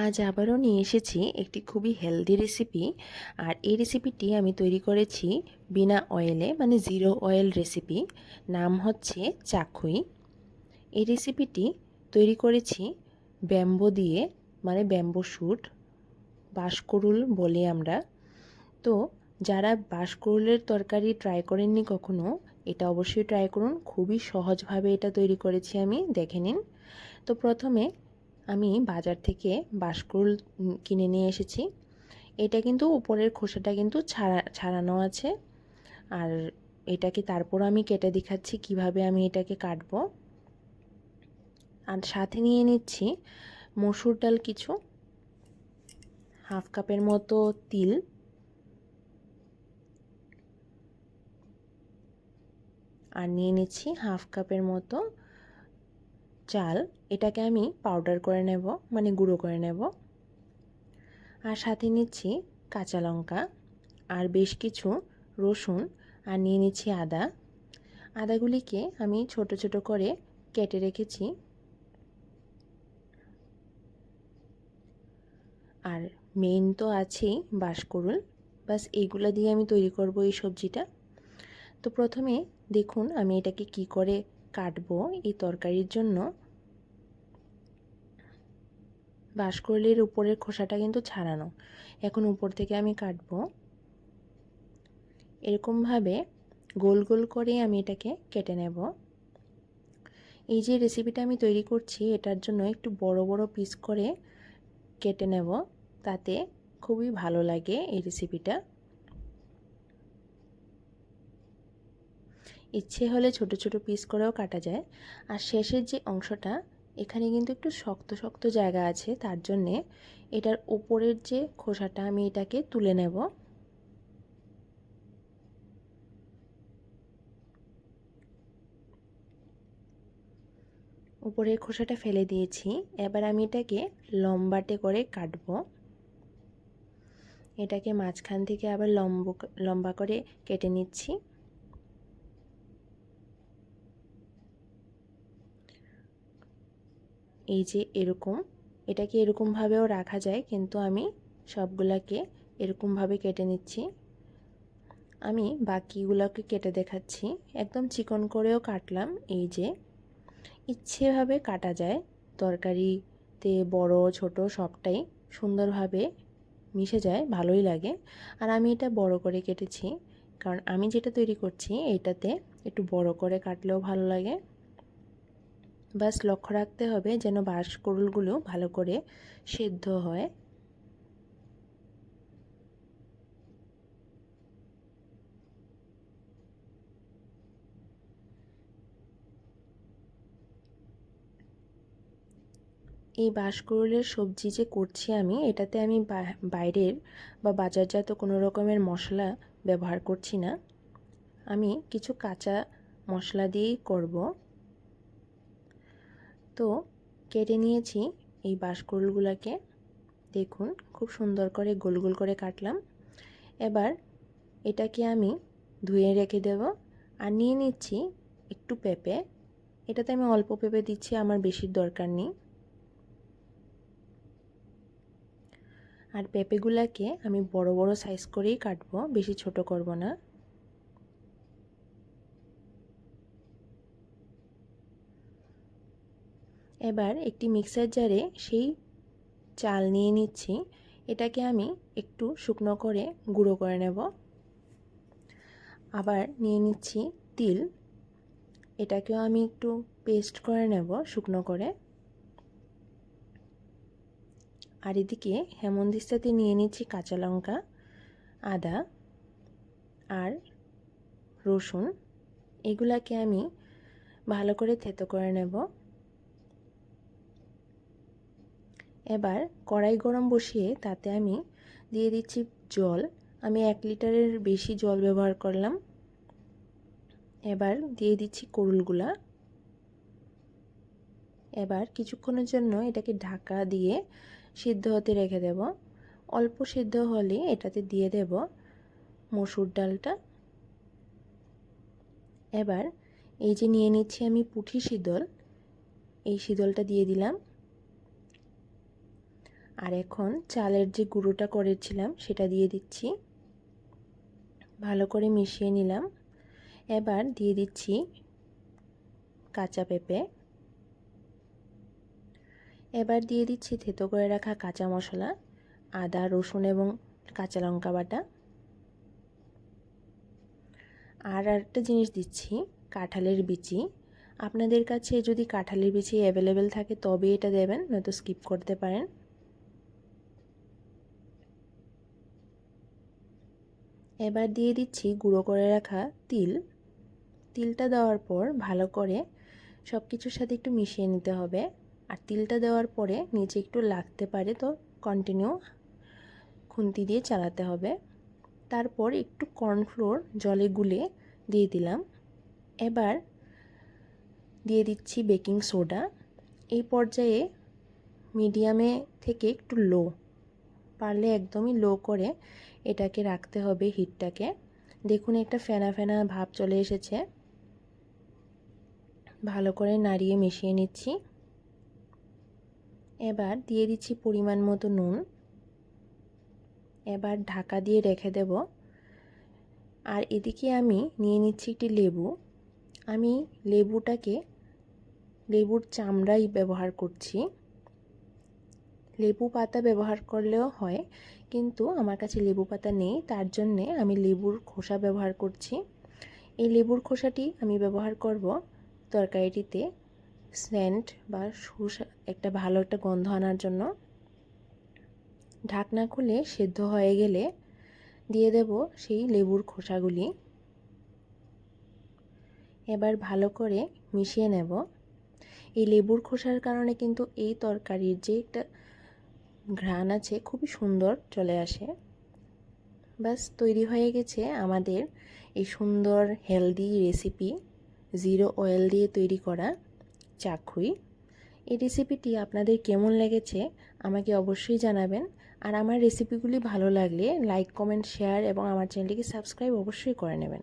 আজ আবারও নিয়ে এসেছি একটি খুবই হেলদি রেসিপি আর এই রেসিপিটি আমি তৈরি করেছি বিনা অয়েলে মানে জিরো অয়েল রেসিপি নাম হচ্ছে চাকুই। এই রেসিপিটি তৈরি করেছি ব্যাম্বো দিয়ে মানে ব্যাম্বো শ্যুট বাঁশকরুল বলি আমরা। তো যারা বাঁশকরুলের তরকারি ট্রাই করেননি কখনো, এটা অবশ্যই ট্রাই করুন। খুবই সহজভাবে এটা তৈরি করেছি আমি, দেখে নিন। তো প্রথমে আমি বাজার থেকে বাঁশকুল কিনে নিয়ে এসেছি। এটা কিন্তু উপরের খোসাটা কিন্তু ছাড়া, ছাড়ানো আছে। আর এটাকে তারপর আমি কেটে দেখাচ্ছি কীভাবে আমি এটাকে কাটবো। আর সাথে নিয়ে নিচ্ছি মসুর ডাল কিছু, হাফ কাপের মতো তিল। আর নিয়ে নিচ্ছি হাফ কাপের মতো চাল, এটাকে আমি পাউডার করে নেব মানে গুঁড়ো করে নেব। আর সাথে নিচ্ছি কাঁচা লঙ্কা আর বেশ কিছু রসুন আর নিয়ে নিচ্ছি আদা। আদাগুলিকে আমি ছোট ছোট করে কেটে রেখেছি। আর মেন তো আছেই বাঁশকরুল বাস এইগুলো দিয়ে আমি তৈরি করব এই সবজিটা। তো প্রথমে দেখুন আমি এটাকে কি করে কাটবো এই তরকারির জন্য। বাঁশকরলের উপরের খোসাটা কিন্তু ছাড়ানো। এখন উপর থেকে আমি কাটবো। এরকমভাবে গোল গোল করে আমি এটাকে কেটে নেব। এই যে রেসিপিটা আমি তৈরি করছি, এটার জন্য একটু বড় বড় পিস করে কেটে নেব। তাতে খুবই ভালো লাগে এই রেসিপিটা ইচ্ছে হলে ছোট ছোট পিস করেও কাটা যায়। আর শেষের যে অংশটা এখানে কিন্তু একটু শক্ত শক্ত জায়গা আছে, তার জন্যে এটার উপরের যে খোসাটা আমি এটাকে তুলে নেব। উপরের খোসাটা ফেলে দিয়েছি, এবার আমি এটাকে লম্বাটে করে কাটব। এটাকে মাঝখান থেকে আবার লম্ব, লম্বা করে কেটে নিচ্ছি। এই যে এরকম, এটাকে এরকমভাবেও রাখা যায়, কিন্তু আমি সবগুলাকে এরকমভাবে কেটে নিচ্ছি। আমি বাকিগুলোকে কেটে দেখাচ্ছি। একদম চিকন করেও কাটলাম, এই যে ইচ্ছেভাবে কাটা যায়। তরকারিতে বড়, ছোট সবটাই সুন্দরভাবে মিশে যায়, ভালোই লাগে। আর আমি এটা বড় করে কেটেছি, কারণ আমি যেটা তৈরি করছি, এটাতে একটু বড় করে কাটলেও ভালো লাগে। বাস লক্ষ্য রাখতে হবে যেন বাঁশকুড়ুলগুলো ভালো করে সেদ্ধ হয়। এই বাঁশকুড়ুলের সবজি যে করছি আমি, এটাতে আমি বাইরের বা বাজারজাত কোনো রকমের মশলা ব্যবহার করছি না। আমি কিছু কাঁচা মশলা দিয়েই করব। তো কেটে নিয়েছি এই বাঁশকুড়ুলগুলোকে। দেখুন, খুব সুন্দর করে গোল গোল করে কাটলাম। এবার এটাকে আমি ধুয়ে রেখে দেব আর নিয়ে নিচ্ছি একটু পেঁপে। এটাতে আমি অল্প পেঁপে দিচ্ছি, আমার বেশির দরকার নেই। আর পেঁপেগুলোকে আমি বড় বড় সাইজ করেই কাটবো, বেশি ছোট করব না। এবার একটি মিক্সার জারে সেই চাল নিয়ে নিচ্ছি। এটাকে আমি একটু শুকনো করে গুঁড়ো করে নেব। আবার নিয়ে নিচ্ছি তিল। এটাকেও আমি একটু পেস্ট করে নেব শুকনো করে। আর এদিকে হেমন্দিস্তাতে নিয়ে নিচ্ছি কাঁচা লঙ্কা, আদা আর রসুন। এগুলাকে আমি ভালো করে থেতো করে নেব। এবার কড়াই গরম বসিয়ে তাতে আমি দিয়ে দিচ্ছি জল। আমি এক লিটারের বেশি জল ব্যবহার করলাম। এবার দিয়ে দিচ্ছি করুলগুলা। এবার কিছুক্ষণের জন্য এটাকে ঢাকা দিয়ে সিদ্ধ হতে রেখে দেব। অল্প সিদ্ধ হলে এটাতে দিয়ে দেব মসুর ডালটা। এবার এই যে নিয়ে নিচ্ছি আমি পুঁঠি শীতল এই শীতলটা দিয়ে দিলাম। আর এখন চালের যে গুঁড়োটা করেছিলাম, সেটা দিয়ে দিচ্ছি। ভালো করে মিশিয়ে নিলাম। এবার দিয়ে দিচ্ছি কাঁচা পেঁপে। এবার দিয়ে দিচ্ছি থেতো করে রাখা কাঁচা মশলা, আদা, রসুন এবং কাঁচা লঙ্কা বাটা। আর একটা জিনিস দিচ্ছি, কাঁঠালের বিচি। আপনাদের কাছে যদি কাঁঠালের বিচি অ্যাভেলেবেল থাকে তবে এটা দেবেন, নয়তো স্কিপ করতে পারেন। এবার দিয়ে দিচ্ছি গুঁড়ো করে রাখা তিল। তিলটা দেওয়ার পর ভালো করে সব কিছুর সাথে একটু মিশিয়ে নিতে হবে। আর তিলটা দেওয়ার পরে নিচে একটু লাগতে পারে তো কন্টিনিউ খুন্তি দিয়ে চালাতে হবে। তারপর একটু কর্নফ্লোর জলে গুলে দিয়ে দিলাম। এবার দিয়ে দিচ্ছি বেকিং সোডা এই পর্যায়ে মিডিয়ামে থেকে একটু লো পারলে একদমই লো করে এটাকে রাখতে হবে হিটটাকে দেখুন একটা ফেনা ফেনা ভাব চলে এসেছে। ভালো করে নাড়িয়ে মিশিয়ে নিচ্ছি। এবার দিয়ে দিচ্ছি পরিমাণ মতো নুন। এবার ঢাকা দিয়ে রেখে দেব। আর এদিকে আমি নিয়ে নিচ্ছি একটি লেবু। আমি লেবুটাকে, লেবুর চামড়াই ব্যবহার করছি। লেবু পাতা ব্যবহার করলেও হয়, কিন্তু আমার কাছে লেবু পাতা নেই, তার জন্যে আমি লেবুর খোসা ব্যবহার করছি। এই লেবুর খোসাটি আমি ব্যবহার করব তরকারিটিতে সেন্ট বা সুসা, একটা ভালো একটা গন্ধ আনার জন্য। ঢাকনা খুলে সেদ্ধ হয়ে গেলে দিয়ে দেব সেই লেবুর খোসাগুলি। এবার ভালো করে মিশিয়ে নেব। এই লেবুর খোসার কারণে কিন্তু এই তরকারির যে একটা ঘ্রাণ আছে, খুবই সুন্দর চলে আসে। বাস তৈরি হয়ে গেছে আমাদের এই সুন্দর হেলদি রেসিপি জিরো অয়েল দিয়ে তৈরি করা চাক্ষুই এই রেসিপিটি আপনাদের কেমন লেগেছে আমাকে অবশ্যই জানাবেন। আর আমার রেসিপিগুলি ভালো লাগলে লাইক কমেন্ট শেয়ার এবং আমার চ্যানেলটিকে সাবস্ক্রাইব অবশ্যই করে নেবেন।